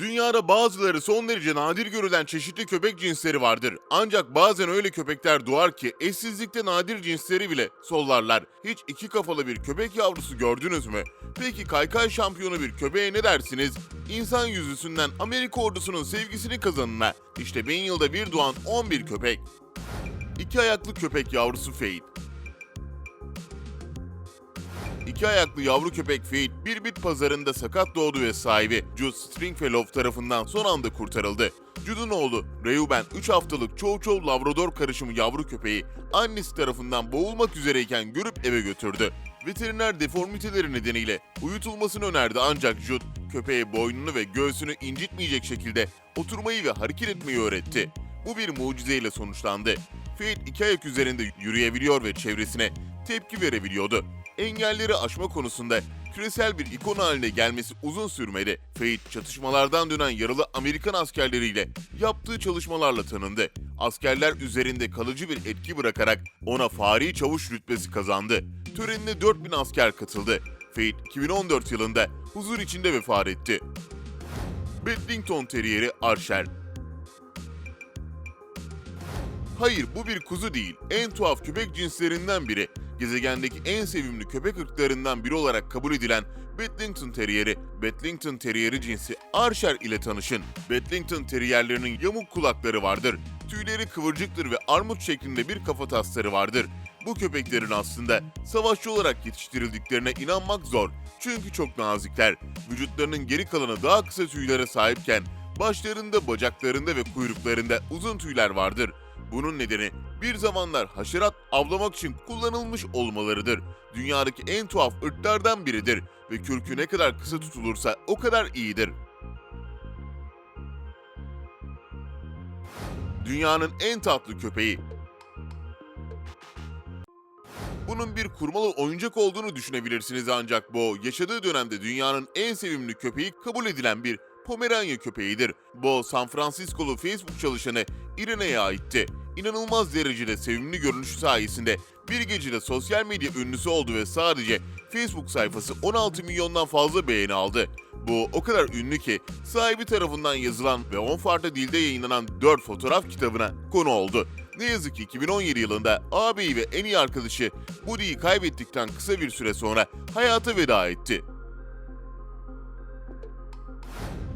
Dünyada bazıları son derece nadir görülen çeşitli köpek cinsleri vardır. Ancak bazen öyle köpekler doğar ki eşsizlikte nadir cinsleri bile sollarlar. Hiç iki kafalı bir köpek yavrusu gördünüz mü? Peki kaykay şampiyonu bir köpeğe ne dersiniz? İnsan yüzüsünden Amerika ordusunun sevgisini kazanına. İşte bin yılda bir doğan 11 köpek. İki ayaklı köpek yavrusu Fade. İki ayaklı yavru köpek Fade bir bit pazarında sakat doğdu ve sahibi Jude Stringfellow tarafından son anda kurtarıldı. Jude'un oğlu Reuben 3 haftalık çoğu çoğu Labrador karışımı yavru köpeği annesi tarafından boğulmak üzereyken görüp eve götürdü. Veteriner deformiteleri nedeniyle uyutulmasını önerdi ancak Jude köpeğe boynunu ve göğsünü incitmeyecek şekilde oturmayı ve hareket etmeyi öğretti. Bu bir mucizeyle sonuçlandı. Fade iki ayak üzerinde yürüyebiliyor ve çevresine tepki verebiliyordu. Engelleri aşma konusunda küresel bir ikon haline gelmesi uzun sürmedi. Fade çatışmalardan dönen yaralı Amerikan askerleriyle yaptığı çalışmalarla tanındı. Askerler üzerinde kalıcı bir etki bırakarak ona fari çavuş rütbesi kazandı. Törenine 4000 asker katıldı. Fade 2014 yılında huzur içinde vefat etti. Bedlington Terrieri Archer Hayır bu bir kuzu değil. En tuhaf köpek cinslerinden biri. Gezegendeki en sevimli köpek ırklarından biri olarak kabul edilen Bedlington Terrieri, Bedlington Terrieri cinsi Archer ile tanışın. Bedlington Terrierlerinin yamuk kulakları vardır. Tüyleri kıvırcıktır ve armut şeklinde bir kafatasları vardır. Bu köpeklerin aslında savaşçı olarak yetiştirildiklerine inanmak zor. Çünkü çok nazikler. Vücutlarının geri kalanı daha kısa tüylere sahipken başlarında, bacaklarında ve kuyruklarında uzun tüyler vardır. Bunun nedeni bir zamanlar haşerat avlamak için kullanılmış olmalarıdır. Dünyadaki en tuhaf ırklardan biridir ve kürkü ne kadar kısa tutulursa o kadar iyidir. Dünyanın en tatlı köpeği. Bunun bir kurmalı oyuncak olduğunu düşünebilirsiniz ancak Bo yaşadığı dönemde dünyanın en sevimli köpeği kabul edilen bir Pomeranya köpeğidir. Bo San Francisco'lu Facebook çalışanı Irene'ye aitti. İnanılmaz derecede sevimli görünüşü sayesinde bir gecede sosyal medya ünlüsü oldu ve sadece Facebook sayfası 16 milyondan fazla beğeni aldı. Bu o kadar ünlü ki sahibi tarafından yazılan ve 10 farklı dilde yayınlanan 4 fotoğraf kitabına konu oldu. Ne yazık ki 2017 yılında ağabeyi ve en iyi arkadaşı Woody'yi kaybettikten kısa bir süre sonra hayata veda etti.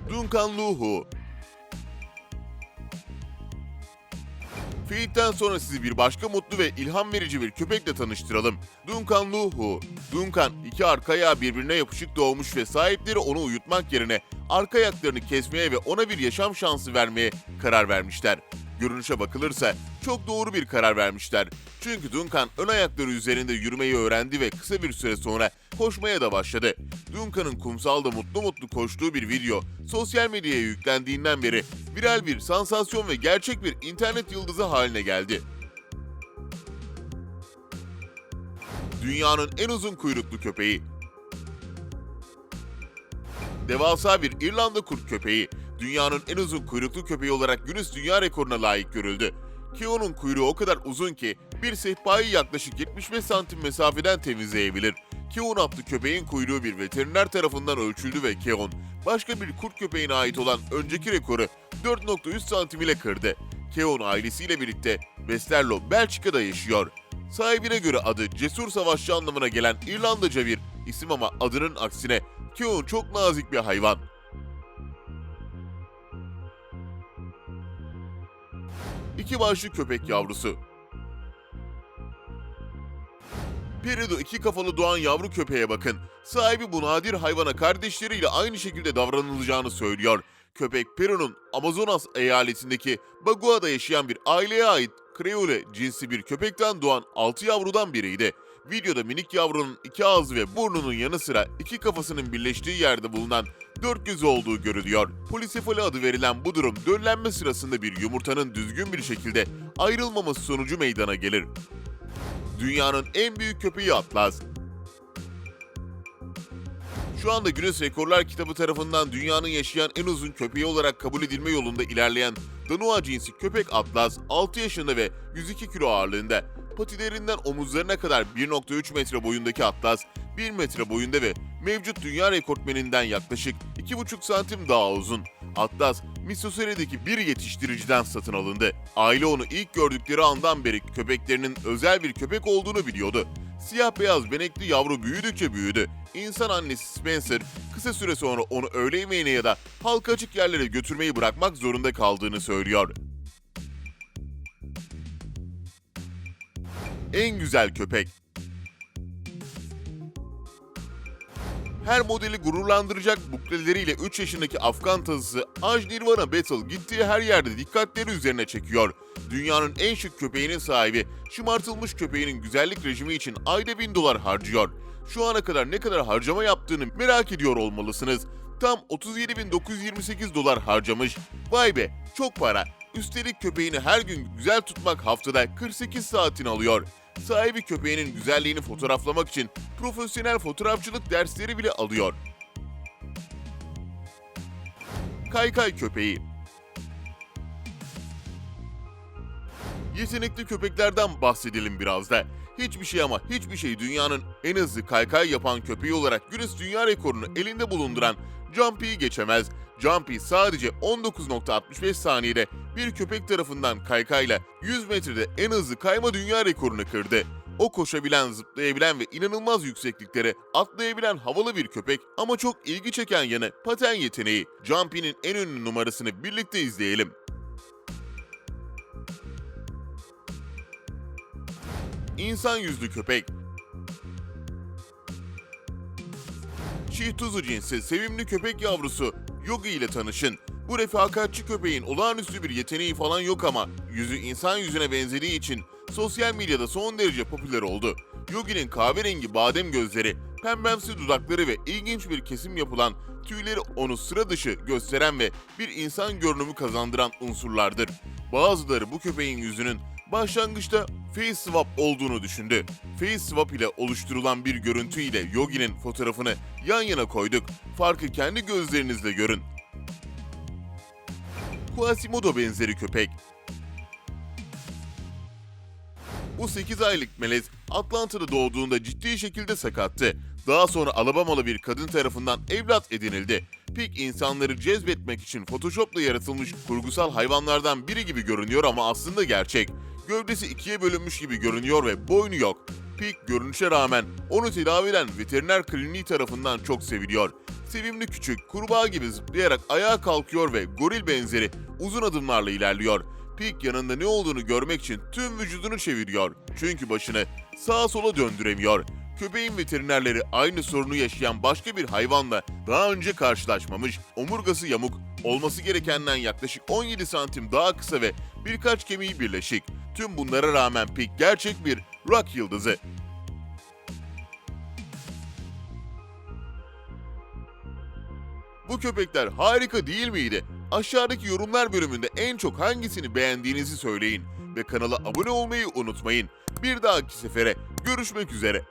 Duncan Luhu Fate'den sonra sizi bir başka mutlu ve ilham verici bir köpekle tanıştıralım. Duncan Luhu. Duncan iki arka ayağı birbirine yapışık doğmuş ve sahipleri onu uyutmak yerine arka ayaklarını kesmeye ve ona bir yaşam şansı vermeye karar vermişler. Görünüşe bakılırsa çok doğru bir karar vermişler. Çünkü Duncan ön ayakları üzerinde yürümeyi öğrendi ve kısa bir süre sonra koşmaya da başladı. Duncan'ın kumsalda mutlu mutlu koştuğu bir video sosyal medyaya yüklendiğinden beri viral bir sansasyon ve gerçek bir internet yıldızı haline geldi. Dünyanın en uzun kuyruklu köpeği. Devasa bir İrlanda kurt köpeği, dünyanın en uzun kuyruklu köpeği olarak Guinness Dünya Rekoru'na layık görüldü. Keo'nun kuyruğu o kadar uzun ki bir sehpayı yaklaşık 75 santim mesafeden temizleyebilir. Keon adlı köpeğin kuyruğu bir veteriner tarafından ölçüldü ve Keon, başka bir kurt köpeğine ait olan önceki rekoru 4.3 santim ile kırdı. Keon ailesiyle birlikte Westerlo, Belçika'da yaşıyor. Sahibine göre adı cesur savaşçı anlamına gelen İrlandaca bir isim ama adının aksine Keon çok nazik bir hayvan. İki başlı köpek yavrusu. Peru'da iki kafalı doğan yavru köpeğe bakın. Sahibi bu nadir hayvana kardeşleriyle aynı şekilde davranılacağını söylüyor. Köpek Peru'nun Amazonas eyaletindeki Bagua'da yaşayan bir aileye ait Creole cinsi bir köpekten doğan 6 yavrudan biriydi. Videoda minik yavrunun iki ağzı ve burnunun yanı sıra iki kafasının birleştiği yerde bulunan dört gözü olduğu görülüyor. Polisefali adı verilen bu durum döllenme sırasında bir yumurtanın düzgün bir şekilde ayrılmaması sonucu meydana gelir. Dünyanın en büyük köpeği Atlas. Şu anda Guinness Rekorlar kitabı tarafından dünyanın yaşayan en uzun köpeği olarak kabul edilme yolunda ilerleyen Danua cinsi köpek Atlas 6 yaşında ve 102 kilo ağırlığında. Patilerinden omuzlarına kadar 1.3 metre boyundaki Atlas, 1 metre boyunda ve mevcut dünya rekortmeninden yaklaşık 2,5 santim daha uzun. Atlas, Missouri'deki bir yetiştiriciden satın alındı. Aile onu ilk gördükleri andan beri köpeklerinin özel bir köpek olduğunu biliyordu. Siyah beyaz benekli yavru büyüdükçe büyüdü. İnsan annesi Spencer kısa süre sonra onu öğle yemeğine ya da halka açık yerlere götürmeyi bırakmak zorunda kaldığını söylüyor. En güzel köpek her modeli gururlandıracak bukleleriyle 3 yaşındaki Afgan tazısı Aj Nirvana Battle gittiği her yerde dikkatleri üzerine çekiyor. Dünyanın en şık köpeğinin sahibi, şımartılmış köpeğinin güzellik rejimi için ayda 1000 dolar harcıyor. Şu ana kadar ne kadar harcama yaptığını merak ediyor olmalısınız. Tam 37.928 dolar harcamış. Vay be, çok para. Üstelik köpeğini her gün güzel tutmak haftada 48 saatini alıyor. Sahibi köpeğinin güzelliğini fotoğraflamak için profesyonel fotoğrafçılık dersleri bile alıyor. Kaykay köpeği Yetenekli köpeklerden bahsedelim biraz da. Hiçbir şey ama hiçbir şey dünyanın en hızlı kaykay yapan köpeği olarak Guinness Dünya Rekoru'nu elinde bulunduran Jumpy'yi geçemez. Jumpy sadece 19.65 saniyede bir köpek tarafından kaykayla 100 metrede en hızlı kayma dünya rekorunu kırdı. O koşabilen, zıplayabilen ve inanılmaz yüksekliklere atlayabilen havalı bir köpek ama çok ilgi çeken yanı paten yeteneği. Jumpy'nin en ünlü numarasını birlikte izleyelim. İnsan yüzlü köpek. Shih Tzu cinsi sevimli köpek yavrusu Yogi ile tanışın. Bu refakatçi köpeğin olağanüstü bir yeteneği falan yok ama yüzü insan yüzüne benzediği için sosyal medyada son derece popüler oldu. Yogi'nin kahverengi badem gözleri, pembemsi dudakları ve ilginç bir kesim yapılan tüyleri onu sıra dışı gösteren ve bir insan görünümü kazandıran unsurlardır. Bazıları bu köpeğin yüzünün başlangıçta face swap olduğunu düşündü. Face swap ile oluşturulan bir görüntü ile Yogi'nin fotoğrafını yan yana koyduk. Farkı kendi gözlerinizle görün. Quasimodo benzeri köpek. Bu 8 aylık melez Atlanta'da doğduğunda ciddi şekilde sakattı. Daha sonra Alabamalı bir kadın tarafından evlat edinildi. Pig insanları cezbetmek için Photoshop'la yaratılmış kurgusal hayvanlardan biri gibi görünüyor ama aslında gerçek. Gövdesi ikiye bölünmüş gibi görünüyor ve boynu yok. Pig görünüşe rağmen onu tedavi eden veteriner kliniği tarafından çok seviliyor. Sevimli küçük, kurbağa gibi zıplayarak ayağa kalkıyor ve goril benzeri uzun adımlarla ilerliyor. Pig yanında ne olduğunu görmek için tüm vücudunu çeviriyor. Çünkü başını sağa sola döndüremiyor. Köpeğin veterinerleri aynı sorunu yaşayan başka bir hayvanla daha önce karşılaşmamış. Omurgası yamuk, olması gerekenden yaklaşık 17 santim daha kısa ve birkaç kemiği birleşik. Tüm bunlara rağmen Pig gerçek bir rock yıldızı. Bu köpekler harika değil miydi? Aşağıdaki yorumlar bölümünde en çok hangisini beğendiğinizi söyleyin ve kanala abone olmayı unutmayın. Bir dahaki sefere görüşmek üzere.